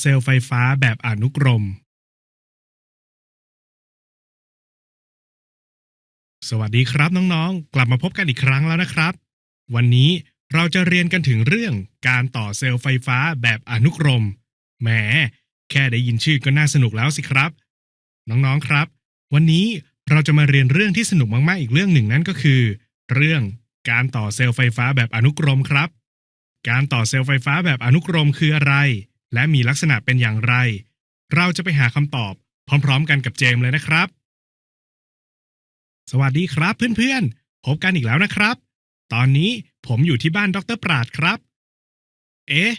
เซลล์ไฟฟ้าแบบอนุกรม สวัสดีครับน้องๆ กลับมาพบกันอีกครั้งแล้วนะครับ วันนี้เราจะเรียนกันถึงเรื่องการต่อเซลล์ไฟฟ้าแบบอนุกรม แหม แค่ได้ยินชื่อก็น่าสนุกแล้วสิครับ น้องๆครับ วันนี้เราจะมาเรียนเรื่องที่สนุกมากๆ อีกเรื่องหนึ่งนั่นก็คือ เรื่องการต่อเซลล์ไฟฟ้าแบบอนุกรมครับ การต่อเซลล์ไฟฟ้าแบบอนุกรมคืออะไร และมีลักษณะเป็นอย่างไร เราจะไปหาคำตอบ พร้อมๆ กันกับเจมเลยนะครับ สวัสดีครับเพื่อนๆ พบกันอีกแล้วนะครับ ตอนนี้ผมอยู่ที่บ้านดรปราดครับ เอ๊ะ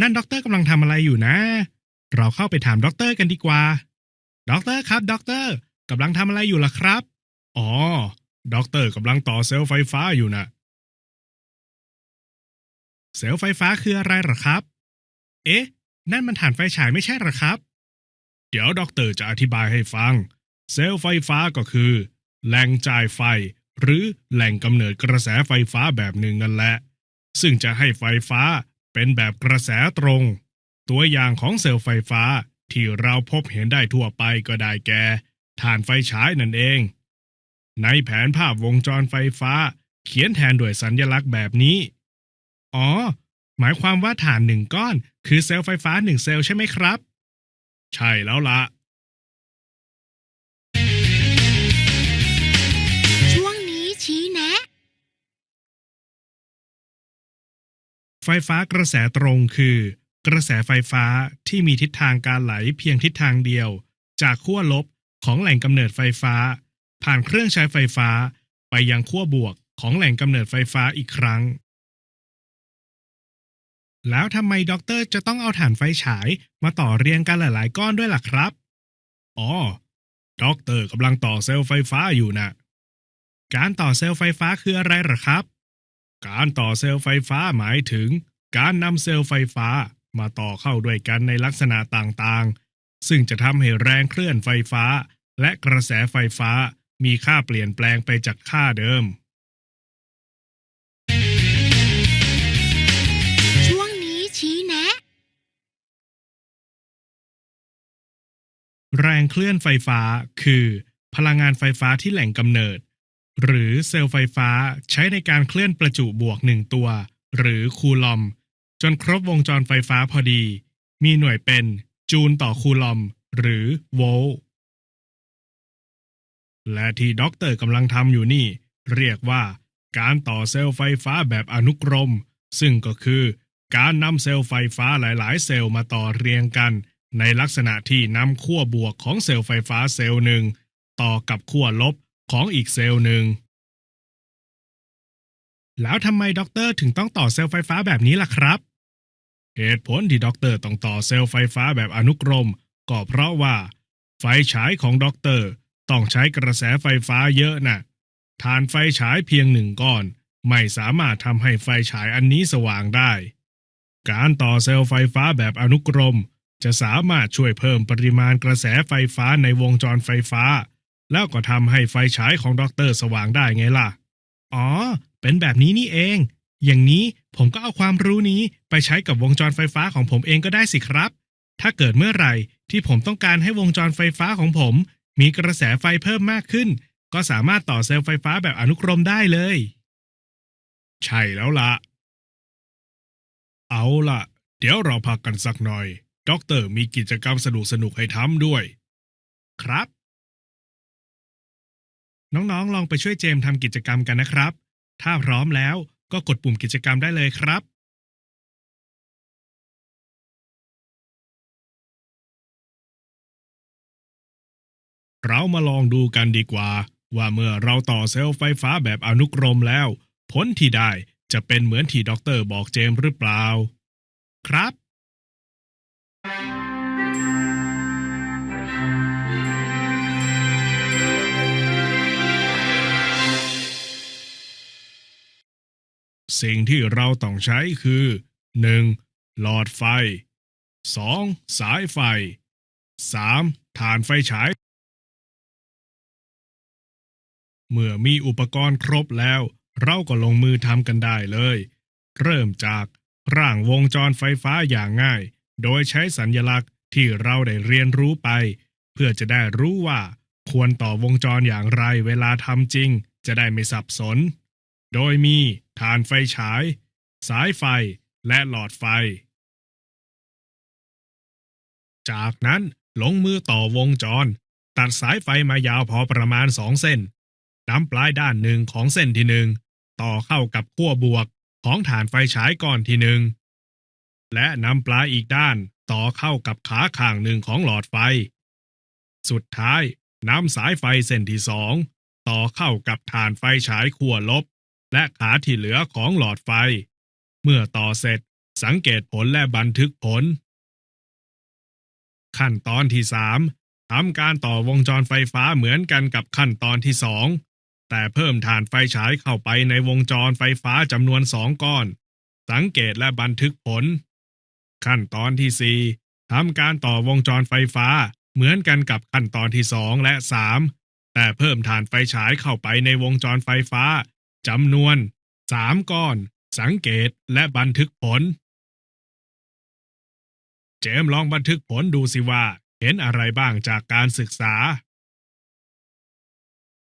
นั่นด็อกเตอร์กำลังทำอะไรอยู่นะ เราเข้าไปถามด็อกเตอร์กันดีกว่าด็อกเตอร์ครับด็อกเตอร์กำลังทำอะไรอยู่ล่ะครับ อ๋อด็อกเตอร์กำลังต่อเซลล์ไฟฟ้าอยู่นะเซลล์ไฟฟ้าคืออะไรหรอครับ เอ๊ะ นั่นมันถ่านไฟฉายไม่ใช่หรอครับ เดี๋ยวด็อกเตอร์จะอธิบายให้ฟัง เซลล์ไฟฟ้าก็คือ แหล่งจ่ายไฟ หรือแหล่งกำเนิดกระแสไฟฟ้าแบบหนึ่งนั่นแหละ ซึ่งจะให้ไฟฟ้าเป็นแบบกระแสตรง ตัวอย่างของเซลล์ไฟฟ้าที่เราพบเห็นได้ทั่วไปก็ได้แก่ถ่านไฟฉายนั่นเอง ในแผนภาพวงจรไฟฟ้า เขียนแทนด้วยสัญลักษณ์แบบนี้ อ๋อ หมายความว่าฐานหนึ่งก้อน คือเซลล์ไฟฟ้าหนึ่งเซลล์ใช่ไหมครับ ใช่แล้วละช่วงนี้ชี้แนะ ไฟฟ้ากระแสตรงคือ กระแสไฟฟ้าที่มีทิศทางการไหลเพียงทิศทางเดียว จากขั้วลบของแหล่งกำเนิดไฟฟ้า ผ่านเครื่องใช้ไฟฟ้า ไปยังขั้วบวกของแหล่งกำเนิดไฟฟ้าอีกครั้ง แล้วทำไมด็อกเตอร์จะต้องเอาถ่านไฟฉายมาต่อเรียงกันหลาย ๆ ก้อนด้วยล่ะครับ อ๋อ ด็อกเตอร์กำลังต่อเซลล์ไฟฟ้าอยู่นะ การต่อเซลล์ไฟฟ้าคืออะไรเหรอครับ การต่อเซลล์ไฟฟ้าหมายถึง การนำเซลล์ไฟฟ้ามาต่อเข้าด้วยกันในลักษณะต่างๆ ซึ่งจะทำให้แรงเคลื่อนไฟฟ้า และกระแสไฟฟ้ามีค่าเปลี่ยนแปลงไปจากค่าเดิม รงเคลื่อนไฟฟ้า คือพลังงานไฟฟ้าที่แหล่งกำเนิด หรือเซลล์ไฟฟ้าใช้ในการเคลื่อนประจุบวกหนึ่งตัว หรือคูลอม จนครบวงจรไฟฟ้าพอดี มีหน่วยเป็นจูลต่อคูลอม หรือโวลต์และที่ด็อกเตอร์กำลังทำอยู่นี่ เรียกว่าการต่อเซลล์ไฟฟ้าแบบอนุกรม ซึ่งก็คือการนำเซลล์ไฟฟ้าหลาย ๆ เซลล์มาต่อเรียงกัน ในลักษณะที่นำขั้วบวกของเซลล์ไฟฟ้าเซลล์หนึ่ง ต่อกับขั้วลบของอีกเซลล์หนึ่ง แล้วทำไมด็อกเตอร์ถึงต้องต่อเซลล์ไฟฟ้าแบบนี้ล่ะครับ เหตุผลที่ด็อกเตอร์ต้องต่อเซลล์ไฟฟ้าแบบอนุกรม ก็เพราะว่า ไฟฉายของด็อกเตอร์ต้องใช้กระแสไฟฟ้าเยอะนะ่ะฐานไฟฉายเพียงหนึ่งก้อน ไม่สามารถทำให้ไฟฉายอันนี้สว่างได้ การต่อเซลล์ไฟฟ้าแบบอนุกรม จะสามารถช่วยเพิ่มปริมาณกระแสไฟฟ้าในวงจรไฟฟ้า แล้วก็ทำให้ไฟฉายของด็อกเตอร์สว่างได้ไงล่ะ อ๋อ เป็นแบบนี้นี่เอง อย่างนี้ผมก็เอาความรู้นี้ไปใช้กับวงจรไฟฟ้าของผมเองก็ได้สิครับ ถ้าเกิดเมื่อไหร่ที่ผมต้องการให้วงจรไฟฟ้าของผม มีกระแสไฟเพิ่มมากขึ้น ก็สามารถต่อเซลล์ไฟฟ้าแบบอนุกรมได้เลย ใช่แล้วล่ะ เอาล่ะ เดี๋ยวเราพักกันสักหน่อย ด็อกเตอร์มีกิจกรรมสนุกสนุกๆให้ทำด้วย ครับ น้องๆ ลองไปช่วยเจมส์ทำกิจกรรมกันนะครับ ถ้าพร้อมแล้วก็กดปุ่มกิจกรรมได้เลยครับ เรามาลองดูกันดีกว่า ว่าเมื่อเราต่อเซลล์ไฟฟ้าแบบอนุกรมแล้ว ผลที่ได้จะเป็นเหมือนที่ด็อกเตอร์บอกเจมส์หรือเปล่า ครับ สิ่งที่เราต้องใช้คือ 1. หลอดไฟ 2. สายไฟ 3. ฐานไฟฉาย เมื่อมีอุปกรณ์ครบแล้ว เราก็ลงมือทำกันได้เลย เริ่มจากร่างวงจรไฟฟ้าอย่างง่าย โดยใช้สัญลักษณ์ที่เราได้เรียนรู้ไป เพื่อจะได้รู้ว่า ควรต่อวงจรอย่างไรเวลาทำจริง จะได้ไม่สับสน โดยมีฐานไฟฉาย สายไฟและหลอดไฟ จากนั้นลงมือต่อวงจร ตัดสายไฟมายาวพอประมาณสองเส้นนำปลายด้านหนึ่งของเส้นที่หนึ่งต่อเข้ากับขั้วบวกของฐานไฟฉายก้อนที่หนึ่ง และนำปลายอีกด้านต่อเข้ากับขาข้างหนึ่งของหลอดไฟ สุดท้ายนำสายไฟเส้นที่สองต่อเข้ากับฐานไฟฉายขั้วลบ และขาที่เหลือของหลอดไฟ เมื่อต่อเสร็จสังเกตผลและบันทึกผล ขั้นตอนที่3ทำการต่อวงจรไฟฟ้าเหมือนกันกับขั้นตอนที่2แต่เพิ่มฐานไฟฉายเข้าไปในวงจรไฟฟ้าจำนวนสองก้อน สังเกตและบันทึกผล ขั้นตอนที่ 4ทำการต่อวงจรไฟฟ้า เหมือนกันกับขั้นตอนที่ 2 และ 3 แต่เพิ่มฐานไฟฉายเข้าไปในวงจรไฟฟ้าจำนวน 3 ก้อน สังเกตและบันทึกผล เจมลองบันทึกผลดูสิว่า เห็นอะไรบ้างจากการศึกษา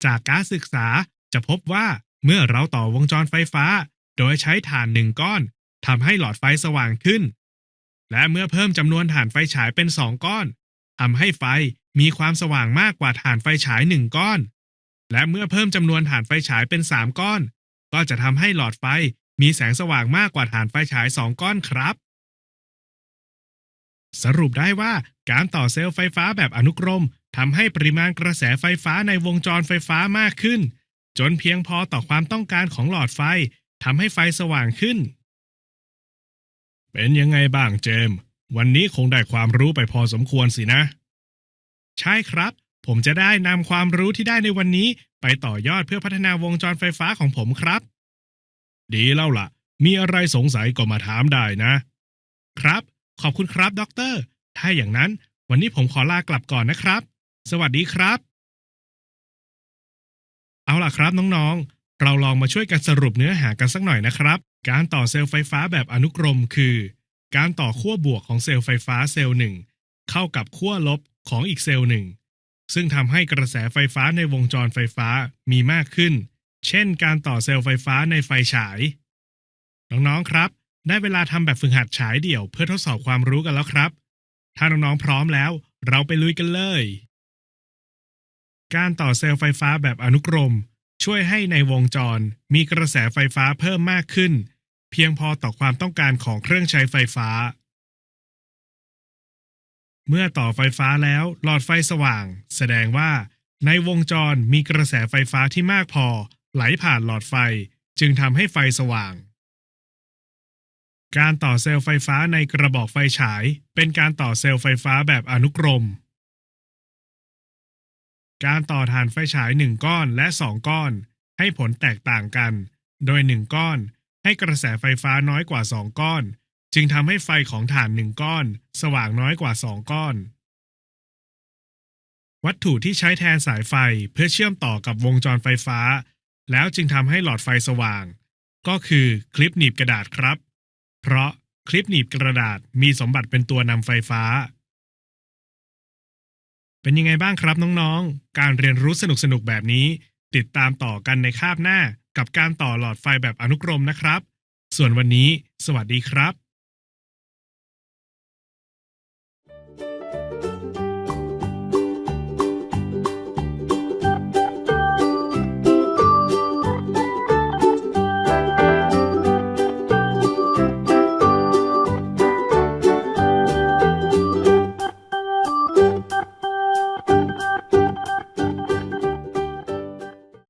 จากการศึกษาจะพบว่าเมื่อเราต่อวงจรไฟฟ้า โดยใช้ถ่านหนึ่งก้อนทำให้หลอดไฟสว่างขึ้น และเมื่อเพิ่มจำนวนถ่านไฟฉายเป็นสองก้อนทำให้ไฟมีความสว่างมากกว่าถ่านไฟฉายหนึ่งก้อน และเมื่อเพิ่มจำนวนถ่านไฟฉายเป็นสามก้อน ก็จะทำให้หลอดไฟมีแสงสว่างมากกว่าถ่านไฟฉายสองก้อนครับ สรุปได้ว่าการต่อเซลล์ไฟฟ้าแบบอนุกรมทำให้ปริมาณกระแสไฟฟ้าในวงจรไฟฟ้ามากขึ้น จนเพียงพอต่อความต้องการของหลอดไฟทำให้ไฟสว่างขึ้น เป็นยังไงบ้างเจมส์วันนี้คงได้ความรู้ไปพอสมควรสินะ ใช่ครับ ผมจะได้นำความรู้ที่ได้ในวันนี้ ไปต่อยอดเพื่อพัฒนาวงจรไฟฟ้าของผมครับ ดีแล้วล่ะ มีอะไรสงสัยก็มาถามได้นะ ครับ ขอบคุณครับด็อกเตอร์ ถ้าอย่างนั้น วันนี้ผมขอลากลับก่อนนะครับ สวัสดีครับ เอาล่ะครับน้องๆ เราลองมาช่วยกันสรุปเนื้อหากันสักหน่อยนะครับ การต่อเซลล์ไฟฟ้าแบบอนุกรมคือ การต่อขั้วบวกของเซลล์ไฟฟ้าเซลล์หนึ่งเข้ากับขั้วลบของอีกเซลล์หนึ่งซึ่งทำให้กระแสไฟฟ้าในวงจรไฟฟ้ามีมากขึ้น เช่น การต่อเซลล์ไฟฟ้าในไฟฉาย น้องๆครับ ได้เวลาทำแบบฝึกหัดฉายเดี่ยวเพื่อทดสอบความรู้กันแล้วครับ ถ้าน้องๆพร้อมแล้ว เราไปลุยกันเลย การต่อเซลล์ไฟฟ้าแบบอนุกรม ช่วยให้ในวงจรมีกระแสไฟฟ้าเพิ่มมากขึ้น เพียงพอต่อความต้องการของเครื่องใช้ไฟฟ้า เมื่อต่อไฟฟ้าแล้วหลอดไฟสว่าง แสดงว่า ในวงจรมีกระแสไฟฟ้าที่มากพอ ไหลผ่านหลอดไฟจึงทำให้ไฟสว่าง การต่อเซลล์ไฟฟ้าในกระบอกไฟฉาย เป็นการต่อเซลล์ไฟฟ้าแบบอนุกรม การต่อฐานไฟฉาย 1 ก้อนและ 2 ก้อน ให้ผลแตกต่างกัน โดย 1 ก้อน ให้กระแสไฟฟ้าน้อยกว่า 2 ก้อน จึงทำให้ไฟของฐาน 1 ก้อน สว่างน้อยกว่า 2 ก้อน วัตถุที่ใช้แทนสายไฟเพื่อเชื่อมต่อกับวงจรไฟฟ้า แล้วจึงทำให้หลอดไฟสว่าง ก็คือคลิปหนีบกระดาษครับ เพราะคลิปหนีบกระดาษมีสมบัติเป็นตัวนำไฟฟ้า เป็นยังไงบ้างครับน้องๆ การเรียนรู้สนุกๆ แบบนี้ ติดตามต่อกันในคาบหน้ากับการต่อหลอดไฟแบบอนุกรมนะครับ ส่วนวันนี้ สวัสดีครับ